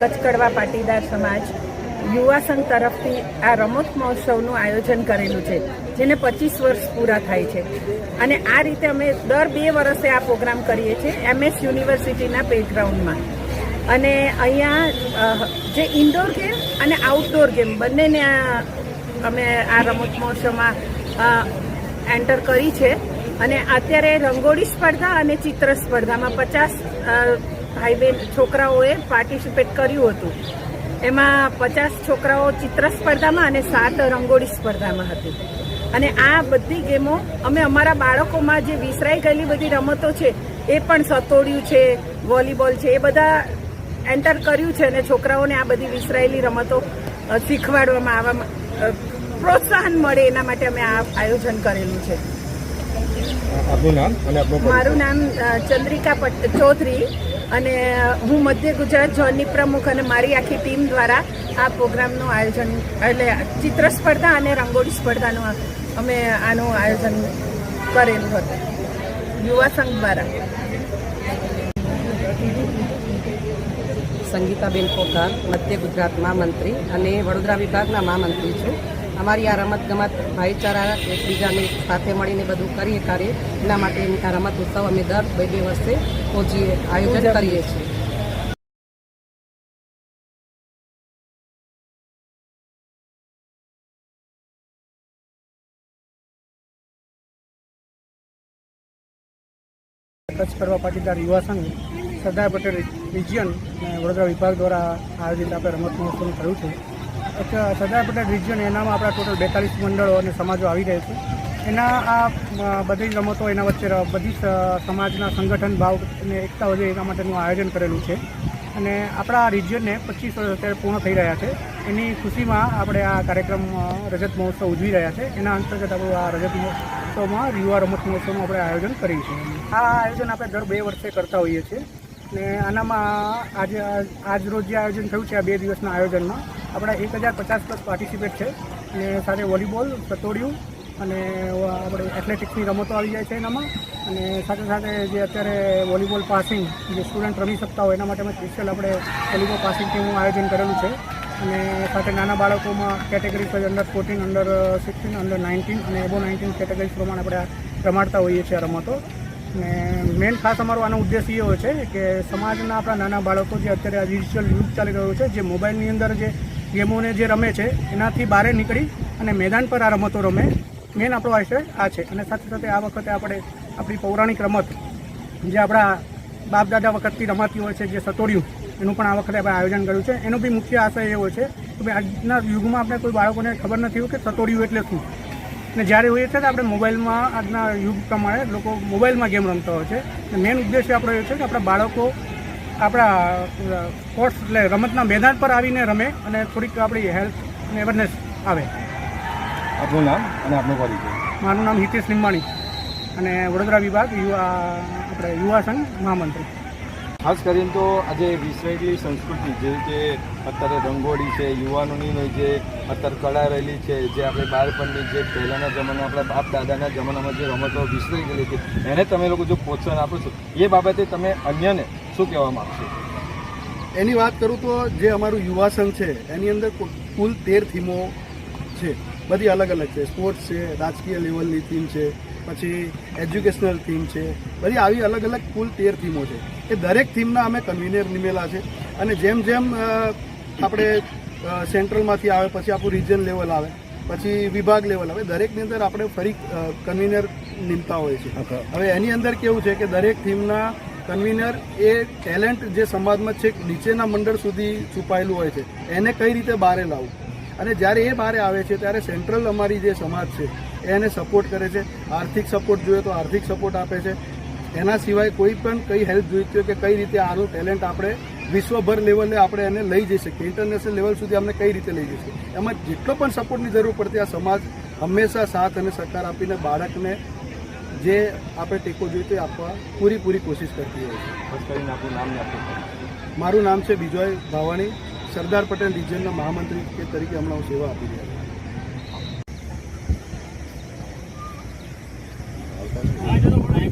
કચ્છ કડવા પાટીદાર સમાજ, યુવા સંઘ તરફથી આ રમત મહોત્સવનું આયોજન કરેલું છે, જેને પચીસ વર્ષ પૂરા થાય છે. અને આ રીતે અમે દર બે વર્ષે આ પ્રોગ્રામ કરીએ છીએ, એમએસ યુનિવર્સિટીના પ્લેગ્રાઉન્ડમાં અને અહીંયા જે ઇન્ડોર ગેમ અને આઉટડોર ગેમ બંનેને અમે આ રમત મહોત્સવમાં એન્ટર કરી છે. અને અત્યારે રંગોળી સ્પર્ધા અને ચિત્ર સ્પર્ધામાં પચાસ ભાઈ બહેન છોકરાઓએ પાર્ટિસિપેટ કર્યું હતું. એમાં પચાસ છોકરાઓ ચિત્ર સ્પર્ધામાં અને સાત રંગોળી સ્પર્ધામાં હતી. અને આ બધી ગેમો અમે અમારા બાળકોમાં જે વિસરાઈ ગયેલી બધી રમતો છે એ પણ સતોડિયું છે વોલીબોલ છે એ બધા એન્ટર કર્યું છે અને છોકરાઓને આ બધી વિસરાયેલી રમતો શીખવાડવામાં આવવામાં પ્રોત્સાહન મળે એના માટે અમે આ આયોજન કરેલું છે. મારું નામ ચંદ્રિકા ચૌધરી. અને હું મધ્ય ગુજરાત ઝોનની પ્રમુખ અને મારી આખી ટીમ દ્વારા આ પ્રોગ્રામનું આયોજન, એટલે ચિત્ર સ્પર્ધા અને રંગોળી સ્પર્ધાનું અમે આનું આયોજન કરેલું હતું. યુવા સંઘ દ્વારા. સંગીતાબેન પોકાર, મધ્ય ગુજરાતમાં મંત્રી અને વડોદરા વિભાગના મહામંત્રી છું. અમારી આ રમત ગમત ભાઈચારા એકબીજાને સાથે મળીને બધું કરીએ કરીએ એના માટે આ રમત ઉત્સવ અમે દર બે બે વર્ષે પહોંચીએ આયોજન કરીએ છીએ. કચ્છ કરવા પાટીદાર યુવા સંઘ સરદાર પટેલ રિજિયન વડોદરા વિભાગ દ્વારા આયોજિત આપણે રમત મહોત્સવનું થયું છે. સરદાર પટેલ રિજિયન એનામાં આપણા ટોટલ બેતાલીસ મંડળો અને સમાજો આવી રહ્યા છે. એના આ બધી રમતો એના વચ્ચે બધી સમાજના સંગઠન, ભાવ અને એકતા વધે એના માટેનું આયોજન કરેલું છે. અને આપણા રિજિયનને પચીસ વર્ષ અત્યારે પૂર્ણ થઈ રહ્યા છે. એની ખુશીમાં આપણે આ કાર્યક્રમ રજત મહોત્સવ ઉજવી રહ્યા છે. એના અંતર્ગત આપણું આ રજત મહોત્સવમાં યુવા રમત મહોત્સવનું આપણે આયોજન કર્યું છે આ આયોજન આપણે દર બે વર્ષે કરતા હોઈએ છીએ. ને આનામાં આજે, આજ રોજ જે આયોજન થયું છે, આ બે દિવસના આયોજનમાં આપણા એક હજાર પચાસ પ્લસ પાર્ટિસિપેટ છે. અને સાથે વોલીબોલ સતોડિયું અને આપણે એથ્લેટિક્સની રમતો આવી જાય છે એનામાં. અને સાથે સાથે જે અત્યારે વોલીબોલ પાસિંગ જે સ્ટુડન્ટ રમી શકતા હોય એના માટે અમે સ્પેશિયલ આપણે વોલીબોલ પાસિંગ ટીમનું આયોજન કરેલું છે. અને સાથે નાના બાળકોમાં categories under fourteen under sixteen under nineteen અને એબો નાઇન્ટીન કેટેગરીઝ પ્રમાણે આપણે રમાડતા હોઈએ છીએ રમતો. ને મેન ખાસ અમારો આનો ઉદ્દેશ એ હોય છે કે સમાજના આપણા નાના બાળકો જે અત્યારે આ ડિજિટલ યુગ ચાલી રહ્યો છે, જે મોબાઈલની અંદર જે ગેમોને જે રમે છે, એનાથી બહાર નીકળી અને મેદાન પર આ રમતો રમે. મેન આપણો આશય આ છે. અને સાથે સાથે આ વખતે આપણે આપણી પૌરાણિક રમત, જે આપણા બાપ દાદા વખતથી રમાતી હોય છે, જે સતોડિયું, એનું પણ આ વખતે આપણે આયોજન કર્યું છે. એનો બી મુખ્ય આશય એવો છે કે ભાઈ આજના યુગમાં આપણે કોઈ બાળકોને ખબર નથી હોય કે સતોડિયું એટલે શું. ને જ્યારે હોઈએ છે આપણે મોબાઈલમાં આજના યુગ પ્રમાણે લોકો મોબાઈલમાં ગેમ રમતા હોય છે. મેઇન ઉદ્દેશ્ય આપણો એ છે કે આપણા બાળકો આપણા સ્પોર્ટ્સ એટલે રમતના મેદાન પર આવીને રમે અને થોડીક આપણી હેલ્થ અને અવેરનેસ આવે. આપનું નામ અને આપનું પરિચય મારું નામ હિતેશ લીંબાણી અને વડોદરા વિભાગ યુવા આપણે યુવા સંઘ મહામંત્રી. ખાસ કરીને તો આજે વિસરાયેલી સંસ્કૃતિ જે રીતે અત્યારે રંગોળી છે યુવાનોની જે અત્યારે કળા રહેલી છે જે આપણે બાળપણની જે પહેલાંના જમાના આપણા બાપ દાદાના જમાનામાં જે રમતો વિસરાઈ ગયેલી છે એને તમે લોકો જો પ્રોત્સાહન આપો છો એ બાબતે તમે અન્યને શું કહેવા માગશો? એની વાત કરું તો જે અમારું યુવા સંઘ છે એની અંદર કુલ તેર થીમો છે. બધી અલગ અલગ છે. સ્પોર્ટ્સ છે રાજકીય લેવલની થીમ છે પછી એજ્યુકેશનલ થીમ છે. બધી આવી અલગ અલગ કુલ તેર થીમો છે. એ દરેક થીમના અમે કન્વીનર નિમેલા છે. અને જેમ જેમ આપણે સેન્ટ્રલમાંથી આવે પછી આપણું રિજન લેવલ આવે પછી વિભાગ લેવલ આવે દરેકની અંદર આપણે ફરી કન્વીનર નિમતા હોય છે. હવે એની અંદર કેવું છે કે દરેક થીમના કન્વીનર એ ટેલેન્ટ જે સમાજમાં છે નીચેના મંડળ સુધી છુપાયેલું હોય છે, એને કઈ રીતે બહાર લાવવું? અને જ્યારે એ બહાર આવે છે, ત્યારે સેન્ટ્રલ અમારી જે સમાજ છે એને સપોર્ટ કરે છે. આર્થિક સપોર્ટ જોઈએ તો આર્થિક સપોર્ટ આપે છે. એના સિવાય કોઈ પણ કઈ હેલ્પ જોઈતી હોય કે કઈ રીતે આનું ટેલેન્ટ આપણે વિશ્વભર લેવલે આપણે એને લઈ જઈ શકીએ. ઇન્ટરનેશનલ લેવલ સુધી અમને કઈ રીતે લઈ જઈશું એમાં જેટલો પણ સપોર્ટની જરૂર પડતી આ સમાજ હંમેશા સાથ અને સહકાર આપીને બાળકને જે આપણે ટેકો જોઈએ તે આપવા પૂરીપૂરી કોશિશ કરતી હોય છે. ખાસ કરીને આપણું નામ આપવું મારું નામ છે બિજોય ભાવાણી. સરદાર પટેલ રિજિયનના મહામંત્રી તરીકે હમણાં હું સેવા આપી રહ્યા છું.